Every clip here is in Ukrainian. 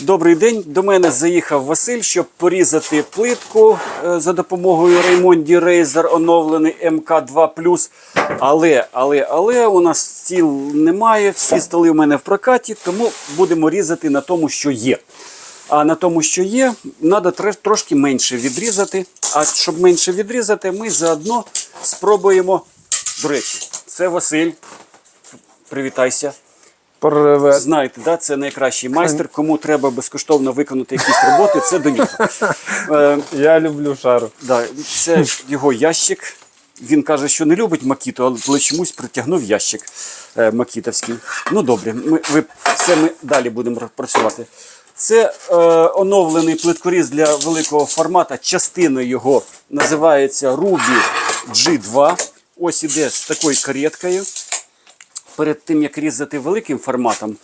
добрий день. До мене заїхав Василь, щоб порізати плитку е, за допомогою Raymond Razer оновлений МК2 Але, але, але у нас стіл немає, всі столи у мене в прокаті, тому будемо різати на тому, що є. А на тому, що є, треба трошки менше відрізати. А щоб менше відрізати, ми заодно спробуємо. До речі, це Василь. Привітайся. Привет. Знаєте, да, це найкращий майстер. Кому треба безкоштовно виконати якісь роботи, це до нього. Е, Я люблю шару. да, це його ящик. Він каже, що не любить макіту, але чомусь притягнув ящик е, макітовський. Ну добре, ми, ви, це ми далі будемо працювати. Це е, оновлений плиткоріз для великого формату. Частина його називається Ruby G2. Ось іде з такою кареткою перед тим як різати великим форматом,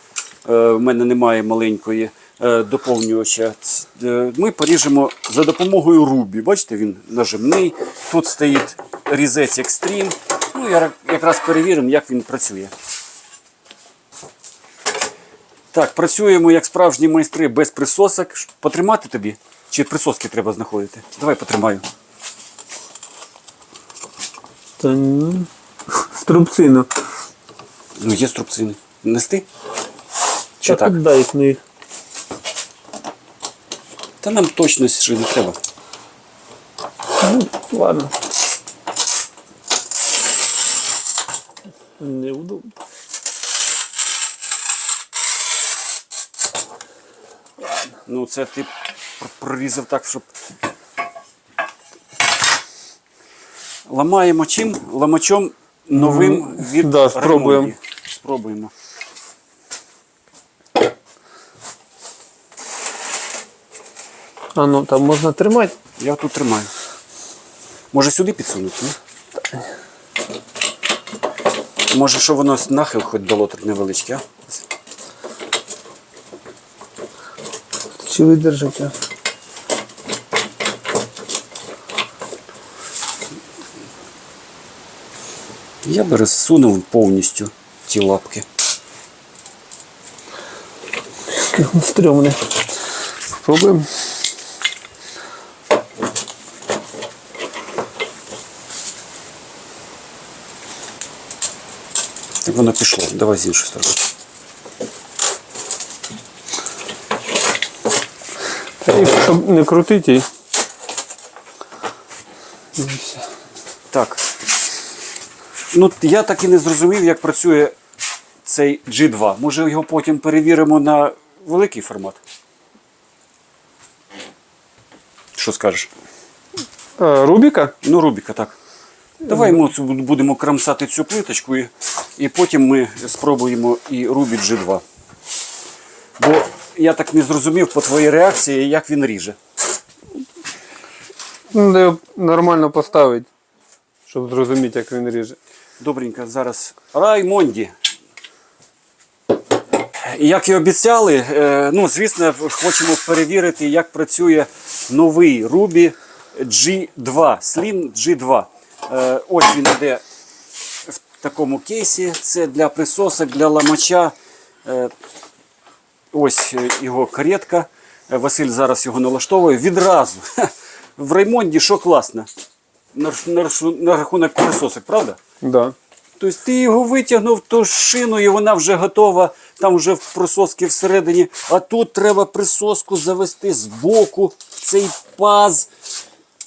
е, в мене немає маленької е, доповнювача. е, Ми поріжемо за допомогою рубі. Бачите, він нажимний. Тут стоїть різець екстрім. Ну, я якраз перевіримо, як він працює. Так, працюємо як справжні майстри без присосок. Потримати тобі? Чи присоски треба знаходити? Давай потримаю. Та ну, струбцину. Ну, є струбцини. Нести? Чи Так, так? дай їх. Та нам точно ще не треба. Ну, ладно. Неудобно. Ну, це ти прорізав так, щоб. Ламаємо чим? Ламачом новим від да, спробуємо. Спробуємо. А ну там можна тримати. Я тут тримаю. Може сюди підсунути? Ні? Може, що воно нахил хоч дало тут невеличке, а? Чи видержить? а? Я би розсунув повністю ті лапки. Стрьомний. Спробуємо. Так воно пішло. Давай з іншої сторони. Та і щоб не крутити її. Так. Ну, я так і не зрозумів, як працює цей G2. Може його потім перевіримо на великий формат? Що скажеш? Рубіка? Ну, Рубіка, так. Давай ми будемо крамсати цю плиточку і, і потім ми спробуємо і Рубі G2. Бо я так не зрозумів по твоїй реакції, як він ріже. Ну, нормально поставити, щоб зрозуміти, як він ріже. Добренько, зараз Раймонді. Як і обіцяли, е, ну, звісно, хочемо перевірити, як працює новий Ruby G2, Slim G2. Е, Ось він йде в такому кейсі. Це для присосок, для ламача. Е, Ось його каретка. Василь зараз його налаштовує. Відразу. В Раймонді що класно? На рахунок присосок, правда? Да. Тобто ти його витягнув ту шину, і вона вже готова, там вже в присоски всередині. А тут треба присоску завести збоку, в цей паз.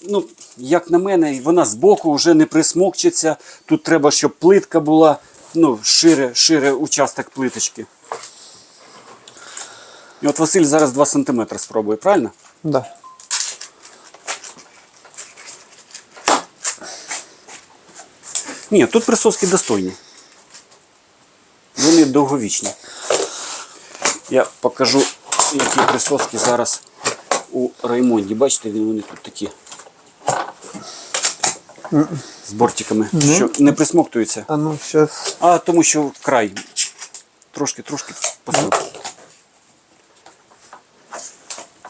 Ну, як на мене, вона збоку вже не присмокчиться. Тут треба, щоб плитка була, ну, шире, шире участок плиточки. І от Василь зараз 2 см спробує, правильно? Да. Ні, тут присоски достойні. Вони довговічні. Я покажу, які присоски зараз у Раймонді. Бачите, вони тут такі. З бортиками, що не присмоктуються. А ну, зараз. А тому що край. Трошки, трошки посмотри.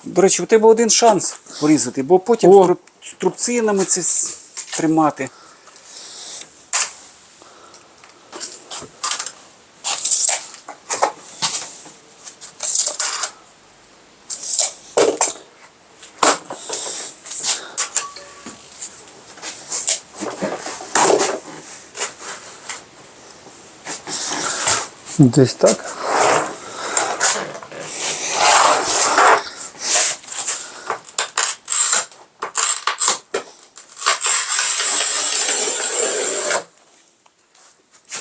До речі, у тебе один шанс порізати, бо потім О. з труб- трубцинами це тримати. Десь так.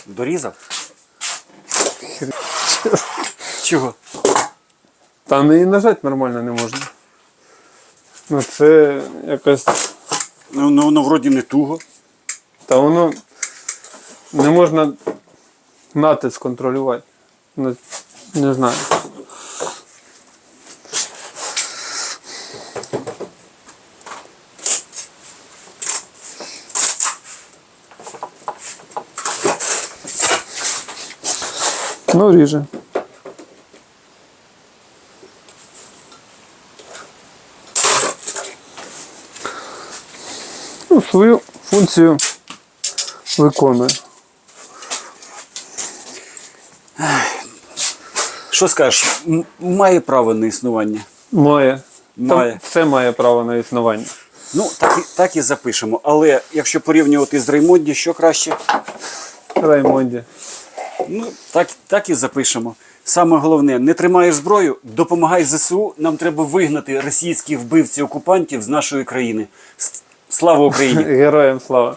Дорізав? Чого? Там і нажати нормально не можна. Ну це якось. Ну, ну воно вроді не туго. Та воно не можна натиск контролювати. Ну, не знаю. Ну, ріже. Ну, свою функцію виконує. Що скажеш? Має право на існування. Має. Має. Там все має право на існування. Ну, так і, так і запишемо. Але якщо порівнювати з Реймонді, що краще? Раймонді. Ну, так, так і запишемо. Саме головне, не тримаєш зброю, допомагай ЗСУ. Нам треба вигнати російських вбивців окупантів з нашої країни. Слава Україні! Героям слава.